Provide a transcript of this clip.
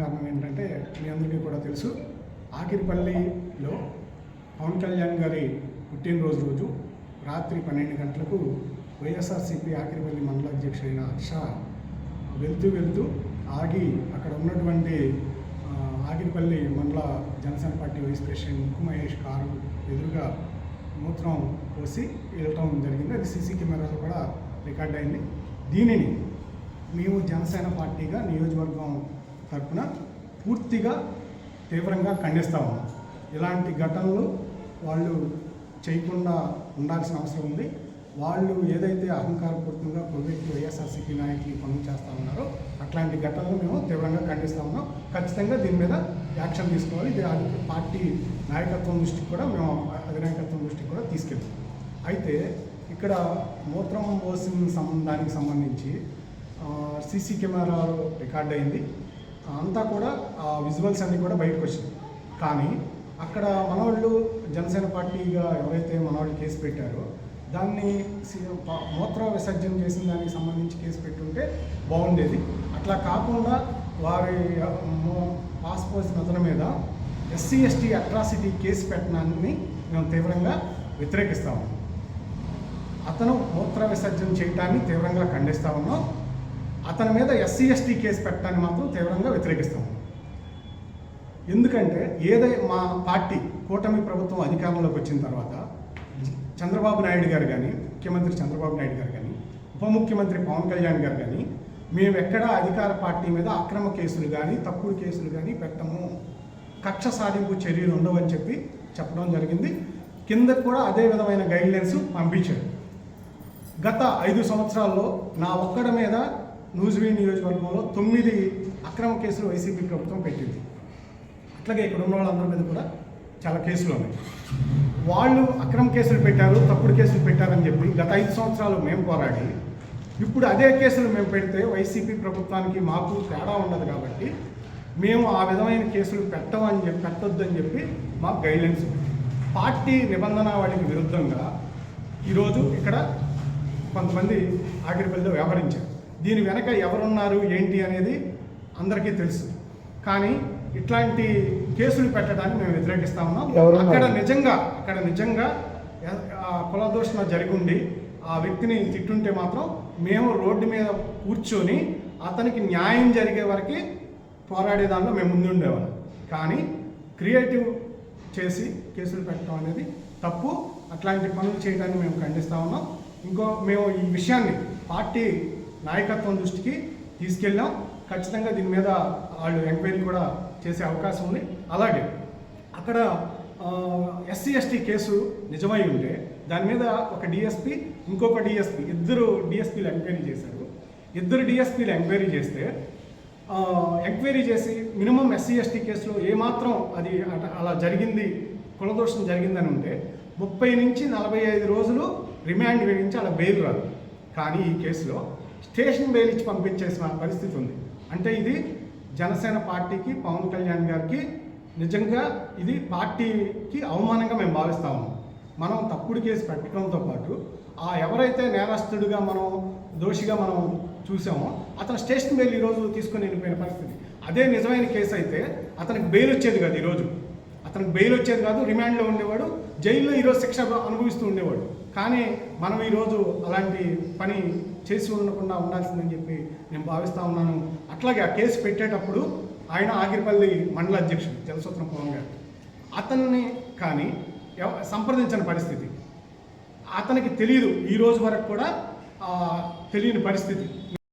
కారణం ఏంటంటే మీ అందరికీ కూడా తెలుసు. ఆకిరిపల్లిలో పవన్ కళ్యాణ్ గారి పుట్టినరోజు రోజు రాత్రి పన్నెండు గంటలకు వైఎస్ఆర్సీపీ ఆకిరిపల్లి మండల అధ్యక్షుడైన షా వెళ్తూ వెళ్తూ ఆగి అక్కడ ఉన్నటువంటి ఆ, ఆగిరిపల్లి మండల జనసేన పార్టీ వైస్ ప్రెసిడెంట్ ముక్కు మహేష్ కారు ఎదురుగా మూత్రం పోసి వెళ్ళటం జరిగింది. అది సీసీ కెమెరాలో కూడా రికార్డ్ అయింది. దీనిని మేము జనసేన పార్టీగా నియోజకవర్గం తరఫున పూర్తిగా తీవ్రంగా ఖండిస్తా ఉన్నాం. ఇలాంటి ఘటనలు వాళ్ళు చేయకుండా ఉండాల్సిన అవసరం ఉంది. వాళ్ళు ఏదైతే అహంకారపూర్తంగా ప్రొజెక్ట్ వైఎస్ఆర్సీపీ నాయకులు పనులు చేస్తూ ఉన్నారో అట్లాంటి ఘటనలు మేము తీవ్రంగా ఖండిస్తూ ఉన్నాం. ఖచ్చితంగా దీని మీద యాక్షన్ తీసుకోవాలి. ఇది అది పార్టీ నాయకత్వం దృష్టికి కూడా మేము అధినాయకత్వం దృష్టికి కూడా తీసుకెళ్తాం. అయితే ఇక్కడ మూత్రం పోసిన సంబంధానికి దానికి సంబంధించి సీసీ కెమెరాలో రికార్డ్ అయింది. అంతా కూడా ఆ విజువల్స్ అన్నీ కూడా బయటకు వచ్చినాయి. కానీ అక్కడ మనవాళ్ళు జనసేన పార్టీగా ఎవరైతే మనవాళ్ళు కేసు పెట్టారో దాన్ని మూత్ర విసర్జన చేసిన దానికి సంబంధించి కేసు పెట్టుంటే బాగుండేది. అట్లా కాకుండా వారి పాస్పోర్ట్స్ పాస్ మీద ఎస్సీ ఎస్టీ అట్రాసిటీ కేసు పెట్టడాన్ని మేము తీవ్రంగా వ్యతిరేకిస్తాము అతను మూత్ర విసర్జన చేయటాన్ని తీవ్రంగా ఖండిస్తా ఉన్నాం. అతని మీద ఎస్సీ ఎస్టీ కేసు పెట్టడాన్ని మాత్రం తీవ్రంగా వ్యతిరేకిస్తాం. ఎందుకంటే ఏదై మా పార్టీ కూటమి ప్రభుత్వం అధికారంలోకి వచ్చిన తర్వాత చంద్రబాబు నాయుడు గారు కానీ ముఖ్యమంత్రి చంద్రబాబు నాయుడు గారు కానీ ఉప ముఖ్యమంత్రి పవన్ కళ్యాణ్ గారు కానీ మేము ఎక్కడా అధికార పార్టీ మీద అక్రమ కేసులు కానీ తప్పుడు కేసులు కానీ పెట్టము. కక్ష సాధింపు చర్యలు ఉండవని చెప్పి చెప్పడం జరిగింది. కింద కూడా అదే విధమైన గైడ్లైన్స్ పంపించారు. గత ఐదు సంవత్సరాల్లో నా ఒక్కడ మీద నూజివీ నియోజకవర్గంలో తొమ్మిది అక్రమ కేసులు వైసీపీ ప్రభుత్వం పెట్టింది. అట్లాగే ఇక్కడ ఉన్న వాళ్ళందరి మీద కూడా చాలా కేసులు ఉన్నాయి. వాళ్ళు అక్రమ కేసులు పెట్టారు తప్పుడు కేసులు పెట్టారని చెప్పి గత ఐదు సంవత్సరాలు మేము పోరాడి ఇప్పుడు అదే కేసులు మేము పెడితే వైసీపీ ప్రభుత్వానికి మాకు తేడా ఉండదు కాబట్టి మేము ఆ విధమైన కేసులు పెట్టమని చెప్పి పెట్టొద్దని చెప్పి మాకు గైడ్లైన్స్ పార్టీ నిబంధన వాటికి విరుద్ధంగా ఈరోజు ఇక్కడ కొంతమంది ఆఖరిపల్లిలో వ్యవహరించారు. దీని వెనక ఎవరున్నారు ఏంటి అనేది అందరికీ తెలుసు. కానీ ఇట్లాంటి కేసులు పెట్టడాన్ని మేము వ్యతిరేకిస్తా ఉన్నాం? అక్కడ నిజంగా అక్కడ నిజంగా కులదూషణ జరిగుండి ఆ వ్యక్తిని తిట్టుంటే మాత్రం మేము రోడ్డు మీద కూర్చొని అతనికి న్యాయం జరిగే వరకు పోరాడే దానిలో మేము ముందు ఉండేవాళ్ళం కానీ క్రియేటివ్ చేసి కేసులు పెట్టడం అనేది తప్పు. అట్లాంటి పనులు చేయడాన్ని మేము ఖండిస్తా ఉన్నాం. ఇంకో మేము ఈ విషయాన్ని పార్టీ నాయకత్వం దృష్టికి తీసుకెళ్ళాం. ఖచ్చితంగా దీని మీద వాళ్ళు ఎంక్వైరీ కూడా చేసే అవకాశం ఉంది. అలాగే అక్కడ ఎస్సీ ఎస్టీ కేసు నిజమై ఉంటే దాని మీద ఒక డిఎస్పి ఇంకొక డిఎస్పి ఇద్దరు డిఎస్పీలు ఎంక్వైరీ చేశారు. ఇద్దరు డిఎస్పీలు ఎంక్వైరీ చేస్తే ఎంక్వైరీ చేసి మినిమం ఎస్సీ ఎస్టీ కేసులో ఏమాత్రం అది అలా జరిగింది కులదోషం జరిగిందని ఉంటే ముప్పై నుంచి నలభై ఐదు రోజులు రిమాండ్ వేయించి అలా బెయిల్ రాదు. కానీ ఈ కేసులో స్టేషన్ బెయిల్ ఇచ్చి పంపించేసిన పరిస్థితి ఉంది. అంటే ఇది జనసేన పార్టీకి పవన్ కళ్యాణ్ గారికి నిజంగా ఇది పార్టీకి అవమానంగా మేము భావిస్తా ఉన్నాం. మనం తప్పుడు కేసు పెట్టడంతో పాటు ఆ ఎవరైతే నేరస్తుడిగా మనం దోషిగా మనం చూసామో అతను స్టేషన్ బెయిల్ ఈరోజు తీసుకుని వెళ్ళిపోయిన పరిస్థితి. అదే నిజమైన కేసు అయితే అతనికి బెయిల్ వచ్చేది కాదు ఈరోజు అతనికి బెయిల్ వచ్చేది కాదు రిమాండ్లో ఉండేవాడు జైల్లో ఈరోజు శిక్ష అనుభవిస్తూ ఉండేవాడు. కానీ మనం ఈరోజు అలాంటి పని చేసి ఉండకుండా ఉండాల్సిందని చెప్పి నేను భావిస్తూ ఉన్నాను. అట్లాగే ఆ కేసు పెట్టేటప్పుడు ఆయన ఆగిరిపల్లి మండల అధ్యక్షుడు జలసూత్రం పవన్ గారు. అతన్ని కానీ ఎవ- సంప్రదించని పరిస్థితి. అతనికి తెలియదు ఈ రోజు వరకు కూడా తెలియని పరిస్థితి.